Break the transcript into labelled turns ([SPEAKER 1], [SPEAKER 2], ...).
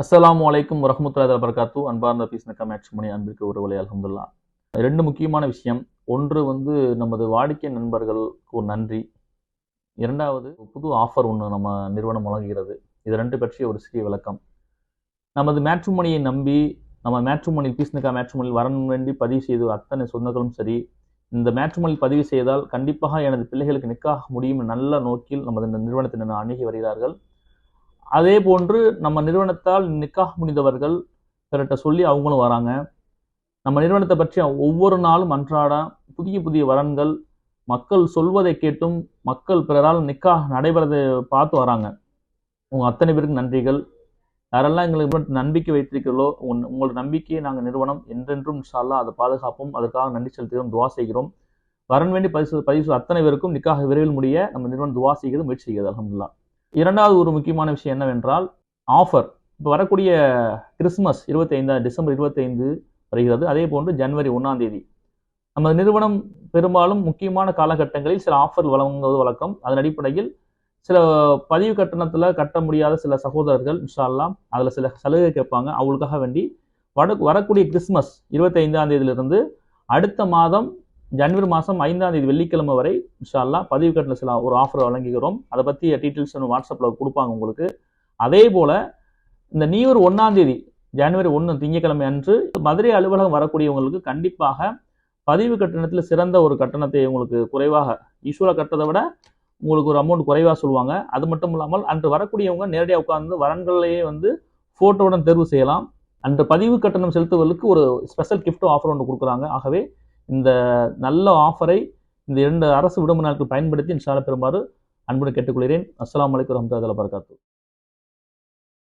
[SPEAKER 1] அஸ்லாம் அலைக்கும் வரஹ்மத்துல்லாஹி வபரகாத்து அன்பார்ந்த பீஸ்ன மேட்ச் மணி அன்பிற்கு ஒரு வலை அலமதுல்லா ரெண்டு முக்கியமான விஷயம். ஒன்று வந்து நமது வாடிக்கை நண்பர்களுக்கு ஒரு நன்றி. இரண்டாவது புது ஆஃபர் ஒன்று நம்ம நிறுவனம் வழங்குகிறது. இது ரெண்டு பற்றிய ஒரு சிறிய விளக்கம். நமது மேட்ச்மணியை நம்பி நம்ம மேட்ச்மணி பீஸ்னுக்கா மேட்ச்மணியில் வரன் வேண்டி பதிவு செய்து அத்தனை சொந்தங்களும் சரி இந்த மேட்ச்மணியில் பதிவு செய்தால் கண்டிப்பாக எனது பிள்ளைகளுக்கு நிக்காக முடியும் நல்ல நோக்கில் நமது இந்த நிறுவனத்தினர் அணுகி வருகிறார்கள். அதே போன்று நம்ம நிறுவனத்தால் நிக்காக முடிந்தவர்கள் பிறட்ட சொல்லி அவங்களும் வராங்க. நம்ம நிறுவனத்தை பற்றி ஒவ்வொரு நாளும் அன்றாட புதிய புதிய வரன்கள் மக்கள் சொல்வதை கேட்டும் மக்கள் பிறரால் நிக்கா நடைபெறதை பார்த்து வராங்க. உங்கள் அத்தனை பேருக்கு நன்றிகள். யாரெல்லாம் எங்களுக்கு நம்பிக்கை வைத்திருக்கிறோ உன் உங்களோட நம்பிக்கையை நாங்கள் நிறுவனம் என்றென்றும் இன்ஷால்லா அதை பாதுகாப்போம். அதற்காக நன்றி செலுத்துகிறோம் துவா செய்கிறோம். வரன் வேண்டி பதிவு பதிவு அத்தனை பேருக்கும் நிக்காக விரைவில் முடிய நம்ம நிறுவனம் துவா செய்கிறது முயற்சி செய்கிறது அலமதுல்லா இரண்டாவது ஒரு முக்கியமான விஷயம் என்னவென்றால் ஆஃபர் இப்போ வரக்கூடிய கிறிஸ்மஸ் இருபத்தைந்தா டிசம்பர் இருபத்தைந்து வருகிறது. அதே போன்று ஜனவரி ஒன்றாம் தேதி. நம்ம நிறுவனம் பெரும்பாலும் முக்கியமான காலகட்டங்களில் சில ஆஃபர் வழங்குவது வழக்கம். அதன் அடிப்படையில் சில பதிவு கட்டணத்தில் கட்ட முடியாத சில சகோதரர்கள் இன்ஷா அதில் சில சலுகை கேட்பாங்க. அவங்களுக்காக வேண்டி வட வரக்கூடிய கிறிஸ்மஸ் இருபத்தைந்தாம் தேதியிலிருந்து அடுத்த மாதம் ஜனவரி மாதம் ஐந்தாம் தேதி வெள்ளிக்கிழமை வரை இன்ஷால்லா பதிவு கட்டண சில ஒரு ஆஃபர் வழங்குகிறோம். அதை பற்றி டீட்டெயில்ஸ் வாட்ஸ்அப்பில் கொடுப்பாங்க உங்களுக்கு. அதே போல் இந்த நியூ இயர் ஒன்றாம் தேதி ஜனவரி ஒன்று திங்கட்கிழமை அன்று மதுரை அலுவலகம் வரக்கூடியவங்களுக்கு கண்டிப்பாக பதிவு கட்டணத்தில் சிறந்த ஒரு கட்டணத்தை உங்களுக்கு குறைவாக யூஸ்வலாக கட்டுறதை விட உங்களுக்கு ஒரு அமௌண்ட் குறைவாக சொல்லுவாங்க. அது மட்டும் இல்லாமல் அன்று வரக்கூடியவங்க நேரடியாக உட்கார்ந்து வரன்களையே வந்து ஃபோட்டோவுடன் தேர்வு செய்யலாம். அன்று பதிவு கட்டணம் செலுத்துவதற்கு ஒரு ஸ்பெஷல் கிஃப்ட் ஆஃபர் ஒன்று கொடுக்குறாங்க. ஆகவே இந்த நல்ல ஆஃபரை இந்த இரண்டு அரசு விடுமுறை நாட்கள் பயன்படுத்தி இன்ஷால பெறுமாறு அன்புடன் கேட்டுக்கொள்கிறேன். அஸ்லாம் வலைக்கம் வரமத்துல வபரகாத்துஹு.